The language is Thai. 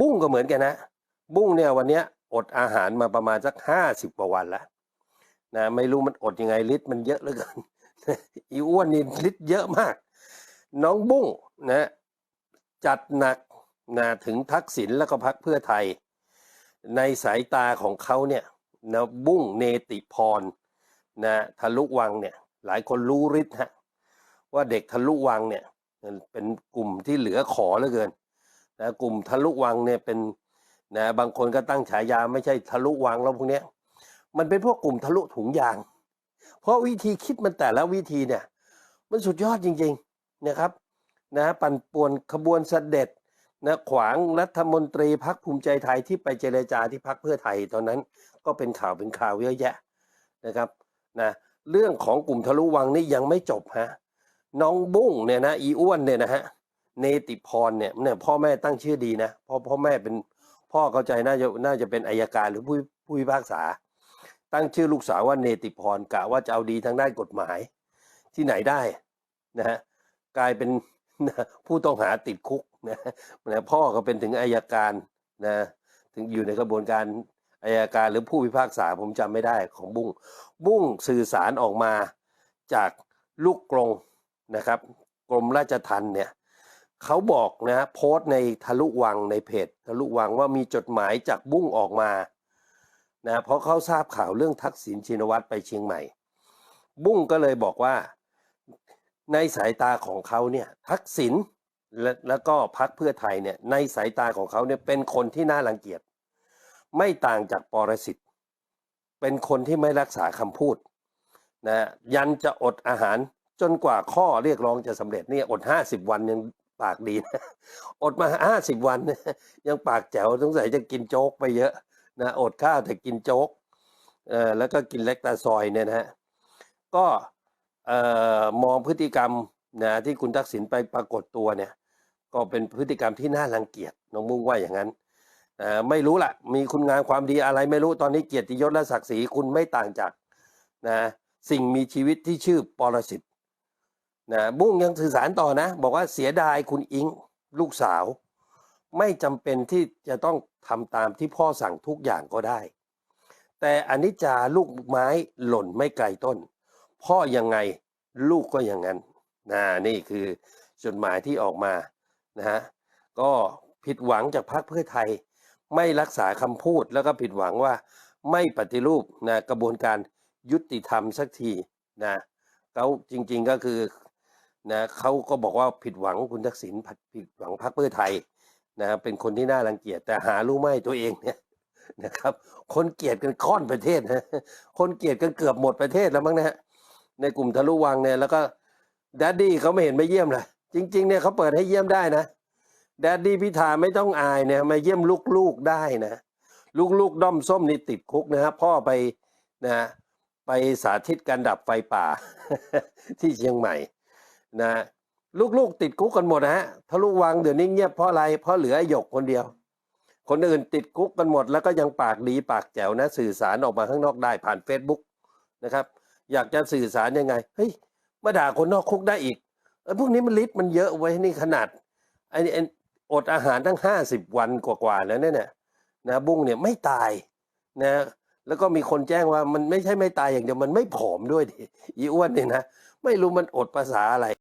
บุ้งก็เหมือนกันนะ บุ้งเนี่ยวันเนี้ยอดอาหารมาประมาณสักห้าสิบกว่าวันแล้วนะไม่รู้มันอดยังไงฤทธิ์มันเยอะเหลือเกินอีอ้วนนี่ฤทธิ์เยอะมาก น้องบุ้งนะจัดหนักนะถึงทักษิณแล้วก็พักเพื่อไทย ในสายตาของเขาเนี่ยนะบุ้งเนติพรนะทะลุวังเนี่ยหลายคนรู้ฤทธิ์ฮะว่าเด็กทะลุวังเนี่ยเป็นกลุ่มที่เหลือขอเหลือเกิน นะกลุ่มทะลุวังเนี่ยเป็นนะบางคนก็ตั้งฉายาไม่ใช่ทะลุวังแล้วพวกเนี้ยมันเป็นพวกกลุ่มทะลุถุงยาง เพราะวิธีคิดมันแต่ละวิธีเนี่ย มันสุดยอดจริงๆนะครับนะปั่นป่วนขบวนเสด็จนะขวางรัฐมนตรีพักภูมิใจไทยที่ไปเจรจาที่พักเพื่อไทยตอนนั้นก็เป็นข่าวเป็นข่าวเยอะแยะนะครับนะเรื่องของกลุ่มทะลุวังนี่ยังไม่จบฮะน้องบุ้งเนี่ยนะอีอ้วนเนี่ยนะฮะ เนติพรเนี่ยเนี่ยพ่อแม่ตั้งชื่อดีนะเพราะพ่อแม่เป็นพ่อเข้าใจน่าจะน่าจะเป็นอายการหรือผู้ผู้พิพากษา ตั้งชื่อลูกสาวว่าเนติพรกะว่าจะเอาดีทางด้านกฎหมายที่ไหนได้นะฮะกลายเป็นผู้ต้องหาติดคุกนะนะพ่อก็เป็นถึงอายการนะถึงอยู่ในกระบวนการอายการหรือผู้พิพากษาผมจำไม่ได้ของบุ้งบุ้งสื่อสารออกมาจากลูกกรงนะครับกรมราชทัณฑ์เนี่ย เขาบอกนะโพสต์ในทะลุวังในเพจทะลุวังว่ามีจดหมายจากบุ้งออกมานะเพราะเขาทราบข่าวเรื่องทักษิณชินวัตรไปเชียงใหม่ บุ้งก็เลยบอกว่าในสายตาของเขาเนี่ยทักษิณและแล้วก็พักเพื่อไทยเนี่ยในสายตาของเขาเนี่ยเป็นคนที่น่ารังเกียจ ไม่ต่างจากปรสิตเป็นคนที่ไม่รักษาคำพูดนะยันจะอดอาหารจนกว่าข้อเรียกร้องจะสำเร็จเนี่ยอดห้าสิบวันยัง ปากดีนะอดมาห้าสิบวันยังปากแจ๋วสงสัยจะกินโจ๊กไปเยอะนะอดข้าวแต่กินโจ๊กเออแล้วก็กินเล็กตาซอยเนี่ยนะฮะก็เอ่อมองพฤติกรรมนะที่คุณทักษิณไปปรากฏตัวเนี่ย ก็เป็นพฤติกรรมที่น่ารังเกียจน้องมุ่งว่าอย่างนั้นไม่รู้ละมีคุณงามความดีอะไรไม่รู้ตอนนี้เกียรติยศและศักดิ์ศรีคุณไม่ต่างจากนะสิ่งมีชีวิตที่ชื่อปรสิต นะบุ้งยังสื่อสารต่อนะ บอกว่าเสียดายคุณอิงลูกสาว ไม่จำเป็นที่จะต้องทำตามที่พ่อสั่งทุกอย่างก็ได้ แต่อนิจจาลูกไม้หล่นไม่ไกลต้น พ่อยังไงลูกก็อย่างนั้นนะนี่คือจดหมายที่ออกมานะฮะก็ผิดหวังจากพรรคเพื่อไทย ไม่รักษาคำพูดแล้วก็ผิดหวังว่าไม่ปฏิรูปนะกระบวนการยุติธรรมสักทีนะเขาจริงๆก็คือ นะเขาก็บอกว่าผิดหวังคุณทักษิณผิดหวังพรรคเพื่อไทยนะเป็นคนที่น่ารังเกียจแต่หารู้ไหมตัวเองเนี่ยนะครับ คนเกลียดกันค่อนประเทศนะคนเกลียดกันเกือบหมดประเทศแล้วมั้งนะฮะในกลุ่มทะลุวังเนี่ยแล้วก็ดัดดี้เขาไม่เห็นมาเยี่ยมเลยจริง ๆเนี่ยเขาเปิดให้เยี่ยมได้นะดัดดี้พิธาไม่ต้องอายเนี่ยมาเยี่ยมลูกๆได้นะลูกๆด้อมส้มนี่ติดคุกนะฮะพ่อไปนะไปสาธิตการดับไฟป่าที่เชียงใหม่ นะลูกๆติดคุกกันหมดนะฮะทะลุวังเดี๋ยวนี้เงียบเพราะอะไรเพราะเหลือหยกคนเดียว คนอื่นติดคุกกันหมด แล้วก็ยังปากดีปากแจ๋วนะ สื่อสารออกมาข้างนอกได้ผ่าน Facebook นะครับ อยากจะสื่อสารยังไงเฮ้ยมาด่าคนนอกคุกได้อีกไอ้พวกนี้มันลิ์มันเยอะไว้นี่ขนาดไอ้นี่อดอาหารตั้งห้าสิบวันกว่าๆแล้วเนี่ยนะนะบุ้งเนี่ยไม่ตายนะแล้วก็มีคนแจ้งว่ามันไม่ใช่ไม่ตายอย่างเดียวมันไม่ผอมด้วยดิอีอ้วนเนี่ยนะไม่รู้มันอดภาษาอะไร